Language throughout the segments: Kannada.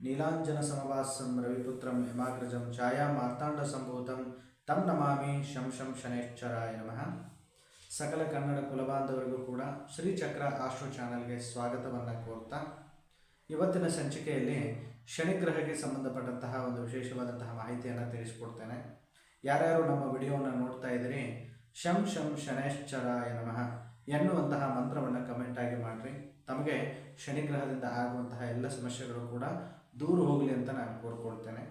ನೀಲಾಂಜನ ಸಮವಾಸಂ ರವಿಪುತ್ರಂ ಹಿಮಾಗ್ರಜಂ ಛಾಯಾ ಮಾರ್ತಾಂಡ ಸಂಭೂತಂ, ತಂ ನಮಾಮಿ ಶಂ ಶಂ ಶನೇಶ್ಚರಾಯ ನಮಃ. ಸಕಲ ಕನ್ನಡ ಕುಲಬಾಂಧವರಿಗೂ ಕೂಡ ಶ್ರೀಚಕ್ರ ಆಶ್ರು ಚಾನಲ್ಗೆ ಸ್ವಾಗತವನ್ನು ಕೋರ್ತಾ, ಇವತ್ತಿನ ಸಂಚಿಕೆಯಲ್ಲಿ ಶನಿಗ್ರಹಕ್ಕೆ ಸಂಬಂಧಪಟ್ಟಂತಹ ಒಂದು ವಿಶೇಷವಾದಂತಹ ಮಾಹಿತಿಯನ್ನು ತಿಳಿಸ್ಕೊಡ್ತೇನೆ. ಯಾರ್ಯಾರು ನಮ್ಮ ವಿಡಿಯೋವನ್ನು ನೋಡ್ತಾ ಇದ್ದೀರಿ, ಶಂ ಶಂ ಶನೇಶ್ಚರಾಯ ನಮಃ ಎನ್ನುವಂತಹ ಮಂತ್ರವನ್ನು ಕಮೆಂಟ್ ಆಗಿ ಮಾಡಿರಿ. ತಮಗೆ ಶನಿಗ್ರಹದಿಂದ ಆಗುವಂತಹ ಎಲ್ಲ ಸಮಸ್ಯೆಗಳು ಕೂಡ ದೂರ ಹೋಗಲಿ ಅಂತ ನಾನು ಕೋರ್ಕೊಳ್ತೇನೆ.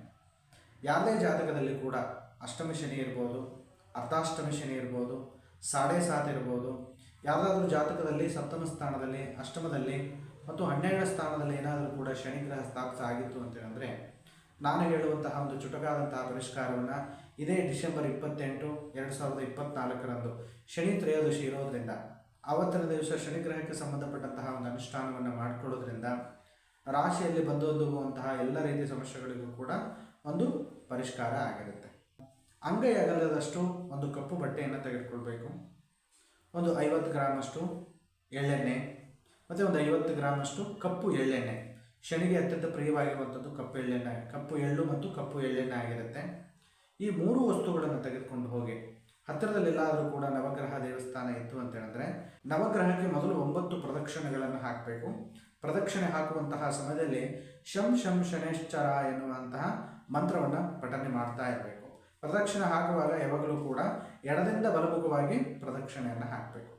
ಯಾವುದೇ ಜಾತಕದಲ್ಲಿ ಕೂಡ ಅಷ್ಟಮಿ ಶನಿ ಇರ್ಬೋದು, ಅರ್ಧಾಷ್ಟಮಿ ಶನಿ ಇರ್ಬೋದು, ಸಾಡೆ ಸಾತ್ ಇರ್ಬೋದು, ಯಾವುದಾದ್ರೂ ಜಾತಕದಲ್ಲಿ ಸಪ್ತಮ ಸ್ಥಾನದಲ್ಲಿ, ಅಷ್ಟಮದಲ್ಲಿ ಮತ್ತು ಹನ್ನೆರಡು ಸ್ಥಾನದಲ್ಲಿ ಏನಾದರೂ ಕೂಡ ಶನಿ ಗ್ರಹ ಸ್ಥಾಪಿತ ಆಗಿತ್ತು ಅಂತೇಳಿದ್ರೆ, ನಾನು ಹೇಳುವಂತಹ ಒಂದು ಚುಟಕಾದಂತಹ ಪರಿಷ್ಕಾರವನ್ನು ಇದೇ ಡಿಸೆಂಬರ್ ಇಪ್ಪತ್ತೆಂಟು ಎರಡು ಸಾವಿರದ ಇಪ್ಪತ್ತ್ನಾಲ್ಕರಂದು ಶನಿ ತ್ರಯೋದಶಿ ಇರೋದರಿಂದ, ಆವತ್ತಿನ ದಿವಸ ಶನಿಗ್ರಹಕ್ಕೆ ಸಂಬಂಧಪಟ್ಟಂತಹ ಒಂದು ಅನುಷ್ಠಾನವನ್ನು ಮಾಡಿಕೊಳ್ಳೋದ್ರಿಂದ ರಾಶಿಯಲ್ಲಿ ಬಂದೊದಗುವಂತಹ ಎಲ್ಲ ರೀತಿಯ ಸಮಸ್ಯೆಗಳಿಗೂ ಕೂಡ ಒಂದು ಪರಿಷ್ಕಾರ ಆಗಿರುತ್ತೆ. ಅಂಗೈ ಒಂದು ಕಪ್ಪು ಬಟ್ಟೆಯನ್ನು ತೆಗೆದುಕೊಳ್ಬೇಕು. ಒಂದು ಐವತ್ತು ಗ್ರಾಮಷ್ಟು ಎಳ್ಳೆಣ್ಣೆ ಮತ್ತು ಒಂದು ಐವತ್ತು ಗ್ರಾಮಷ್ಟು ಕಪ್ಪು ಎಳ್ಳೆಣ್ಣೆ. ಶನಿಗೆ ಅತ್ಯಂತ ಪ್ರಿಯವಾಗಿರುವಂಥದ್ದು ಕಪ್ಪು ಎಳ್ಳೆಣ್ಣೆ, ಕಪ್ಪು ಎಳ್ಳು ಮತ್ತು ಕಪ್ಪು ಎಳ್ಳೆಣ್ಣೆ ಆಗಿರುತ್ತೆ. ಈ ಮೂರು ವಸ್ತುಗಳನ್ನು ತೆಗೆದುಕೊಂಡು ಹೋಗಿ ಹತ್ತಿರದಲ್ಲೆಲ್ಲಾದರೂ ಕೂಡ ನವಗ್ರಹ ದೇವಸ್ಥಾನ ಇತ್ತು ಅಂತ ಹೇಳಿದ್ರೆ, ನವಗ್ರಹಕ್ಕೆ ಮೊದಲು ಒಂಬತ್ತು ಪ್ರದಕ್ಷಿಣೆಗಳನ್ನು ಹಾಕಬೇಕು. ಪ್ರದಕ್ಷಿಣೆ ಹಾಕುವಂತಹ ಸಮಯದಲ್ಲಿ ಶಂ ಶಂ ಶನೇಶ್ಚರ ಎನ್ನುವಂತಹ ಮಂತ್ರವನ್ನು ಪಠನೆ ಮಾಡ್ತಾ ಇರಬೇಕು. ಪ್ರದಕ್ಷಿಣೆ ಹಾಕುವಾಗ ಯಾವಾಗಲೂ ಕೂಡ ಎಡದಿಂದ ಬಲಮುಖವಾಗಿ ಪ್ರದಕ್ಷಿಣೆಯನ್ನು ಹಾಕಬೇಕು.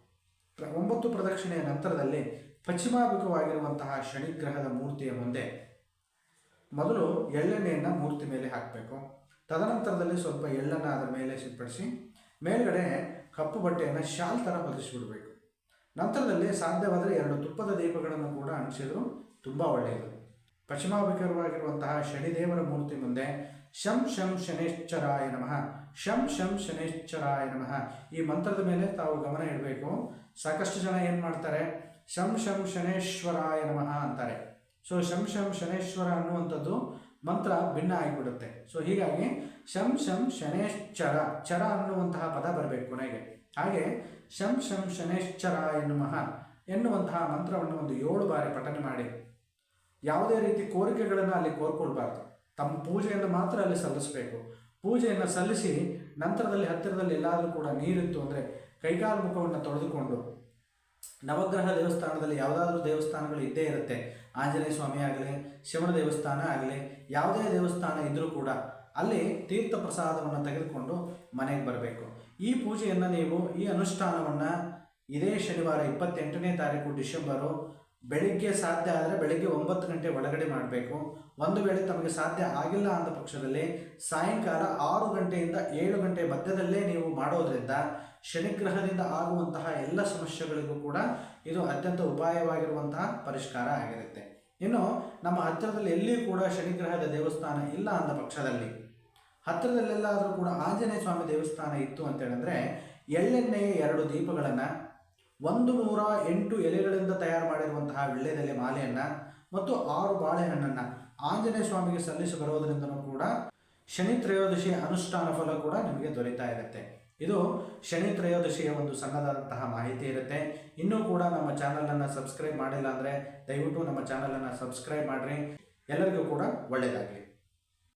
ಒಂಬತ್ತು ಪ್ರದಕ್ಷಿಣೆಯ ನಂತರದಲ್ಲಿ ಪಶ್ಚಿಮಾಭಿಮುಖವಾಗಿರುವಂತಹ ಶನಿಗ್ರಹದ ಮೂರ್ತಿಯ ಮುಂದೆ ಮೊದಲು ಎಳ್ಳೆಣ್ಣೆಯನ್ನು ಮೂರ್ತಿ ಮೇಲೆ ಹಾಕಬೇಕು. ತದನಂತರದಲ್ಲಿ ಸ್ವಲ್ಪ ಎಳ್ಳನ್ನು ಅದರ ಮೇಲೆ ಸಿಂಪಡಿಸಿ ಮೇಲ್ಗಡೆ ಕಪ್ಪು ಬಟ್ಟೆಯನ್ನು ಶಾಲ್ ಥರ ಹೊದಿಸಿಬಿಡಬೇಕು ನಂತರದಲ್ಲಿ ಸಾಧ್ಯವಾದರೆ ಎರಡು ತುಪ್ಪದ ದೀಪಗಳನ್ನು ಕೂಡ ಅಂಟಿಸಿದ್ರು, ತುಂಬ ಒಳ್ಳೆಯದು. ಪಶ್ಚಿಮಾಭಿಕರವಾಗಿರುವಂತಹ ಶನಿದೇವರ ಮೂರ್ತಿ ಮುಂದೆ ಶಂ ಶಂ ಶನೇಶ್ಚರಾಯ ನಮಃ, ಶಂ ಶಂ ಶನೇಶ್ಚರಾಯ ನಮಃ ಈ ಮಂತ್ರದ ಮೇಲೆ ತಾವು ಗಮನ ಇಡಬೇಕು. ಸಾಕಷ್ಟು ಜನ ಏನು ಮಾಡ್ತಾರೆ? ಶಂ ಶಂ ಶನೇಶ್ವರಾಯ ನಮಃ ಅಂತಾರೆ. ಸೊ ಶಂ ಶಂ ಶನೇಶ್ವರ ಅನ್ನುವಂಥದ್ದು ಮಂತ್ರ ಭಿನ್ನ ಆಗಿಬಿಡುತ್ತೆ. ಸೊ ಹೀಗಾಗಿ ಶಂ ಶಂ ಶನೇಶ್ಚರ, ಚರ ಅನ್ನುವಂತಹ ಪದ ಬರಬೇಕು ಕೊನೆಗೆ. ಹಾಗೆ ಶಂ ಶಂ ಶನೇಶ್ಚರ ಎನ್ನುವ ಎನ್ನುವಂತಹ ಮಂತ್ರವನ್ನು ಒಂದು ಏಳು ಬಾರಿ ಪಠನೆ ಮಾಡಿ. ಯಾವುದೇ ರೀತಿ ಕೋರಿಕೆಗಳನ್ನು ಅಲ್ಲಿ ಕೋರ್ಕೊಳ್ಬಾರ್ದು. ತಮ್ಮ ಪೂಜೆಯನ್ನು ಮಾತ್ರ ಅಲ್ಲಿ ಸಲ್ಲಿಸಬೇಕು. ಪೂಜೆಯನ್ನು ಸಲ್ಲಿಸಿ ನಂತರದಲ್ಲಿ ಹತ್ತಿರದಲ್ಲಿ ಎಲ್ಲಾದರೂ ಕೂಡ ನೀರಿತ್ತು ಅಂದರೆ ಕೈಕಾಲು ಮುಖವನ್ನು ತೊಳೆದುಕೊಂಡು, ನವಗ್ರಹ ದೇವಸ್ಥಾನದಲ್ಲಿ ಯಾವುದಾದ್ರೂ ದೇವಸ್ಥಾನಗಳು ಇದ್ದೇ ಇರುತ್ತೆ. ಆಂಜನೇಯ ಸ್ವಾಮಿ ಆಗಲಿ, ಶಿವನ ದೇವಸ್ಥಾನ ಆಗಲಿ, ಯಾವುದೇ ದೇವಸ್ಥಾನ ಇದ್ದರೂ ಕೂಡ ಅಲ್ಲಿ ತೀರ್ಥ ಪ್ರಸಾದವನ್ನು ತೆಗೆದುಕೊಂಡು ಮನೆಗೆ ಬರಬೇಕು. ಈ ಪೂಜೆಯನ್ನು ನೀವು ಈ ಅನುಷ್ಠಾನವನ್ನು ಇದೇ ಶನಿವಾರ ಇಪ್ಪತ್ತೆಂಟನೇ ತಾರೀಕು ಡಿಸೆಂಬರು ಬೆಳಿಗ್ಗೆ ಸಾಧ್ಯ ಆದರೆ ಬೆಳಿಗ್ಗೆ ಒಂಬತ್ತು ಗಂಟೆ ಒಳಗಡೆ ಮಾಡಬೇಕು. ಒಂದು ವೇಳೆ ತಮಗೆ ಸಾಧ್ಯ ಆಗಿಲ್ಲ ಅಂದ ಪಕ್ಷದಲ್ಲಿ ಸಾಯಂಕಾಲ ಆರು ಗಂಟೆಯಿಂದ ಏಳು ಗಂಟೆ ಮಧ್ಯದಲ್ಲೇ ನೀವು ಮಾಡೋದ್ರಿಂದ ಶನಿಗ್ರಹದಿಂದ ಆಗುವಂತಹ ಎಲ್ಲ ಸಮಸ್ಯೆಗಳಿಗೂ ಕೂಡ ಇದು ಅತ್ಯಂತ ಉಪಾಯವಾಗಿರುವಂತಹ ಪರಿಷ್ಕಾರ ಆಗಿರುತ್ತೆ. ಇನ್ನು ನಮ್ಮ ಹತ್ತಿರದಲ್ಲಿ ಎಲ್ಲಿಯೂ ಕೂಡ ಶನಿಗ್ರಹದ ದೇವಸ್ಥಾನ ಇಲ್ಲ ಅಂದ ಪಕ್ಷದಲ್ಲಿ ಹತ್ತಿರದಲ್ಲೆಲ್ಲಾದರೂ ಕೂಡ ಆಂಜನೇಯ ಸ್ವಾಮಿ ದೇವಸ್ಥಾನ ಇತ್ತು ಅಂತ ಹೇಳಿದ್ರೆ ಎಳ್ಳೆಣ್ಣೆಯ ಎರಡು ದೀಪಗಳನ್ನು ಒಂದು ನೂರ ಎಂಟು ಎಲೆಗಳಿಂದ ತಯಾರು ಮಾಡಿರುವಂತಹ ವಿಳ್ಳೆದೆಲೆ ಮಾಲೆಯನ್ನು ಮತ್ತು ಆರು ಬಾಳೆಹಣ್ಣನ್ನು ಆಂಜನೇಯ ಸ್ವಾಮಿಗೆ ಸಲ್ಲಿಸಿ ಬರೋದರಿಂದನೂ ಕೂಡ ಶನಿ ತ್ರಯೋದಶಿಯ ಅನುಷ್ಠಾನ ಫಲ ಕೂಡ ನಿಮಗೆ ದೊರೀತಾ ಇರುತ್ತೆ. ಇದು ಶನಿ ತ್ರಯೋದಶಿಯ ಒಂದು ಸಣ್ಣದಾದಂತಹ ಮಾಹಿತಿ ಇರುತ್ತೆ. ಇನ್ನೂ ಕೂಡ ನಮ್ಮ ಚಾನಲನ್ನು ಸಬ್ಸ್ಕ್ರೈಬ್ ಮಾಡಿಲ್ಲ ಅಂದರೆ ದಯವಿಟ್ಟು ನಮ್ಮ ಚಾನಲನ್ನು ಸಬ್ಸ್ಕ್ರೈಬ್ ಮಾಡಿರಿ. ಎಲ್ಲರಿಗೂ ಕೂಡ ಒಳ್ಳೆಯದಾಗಲಿ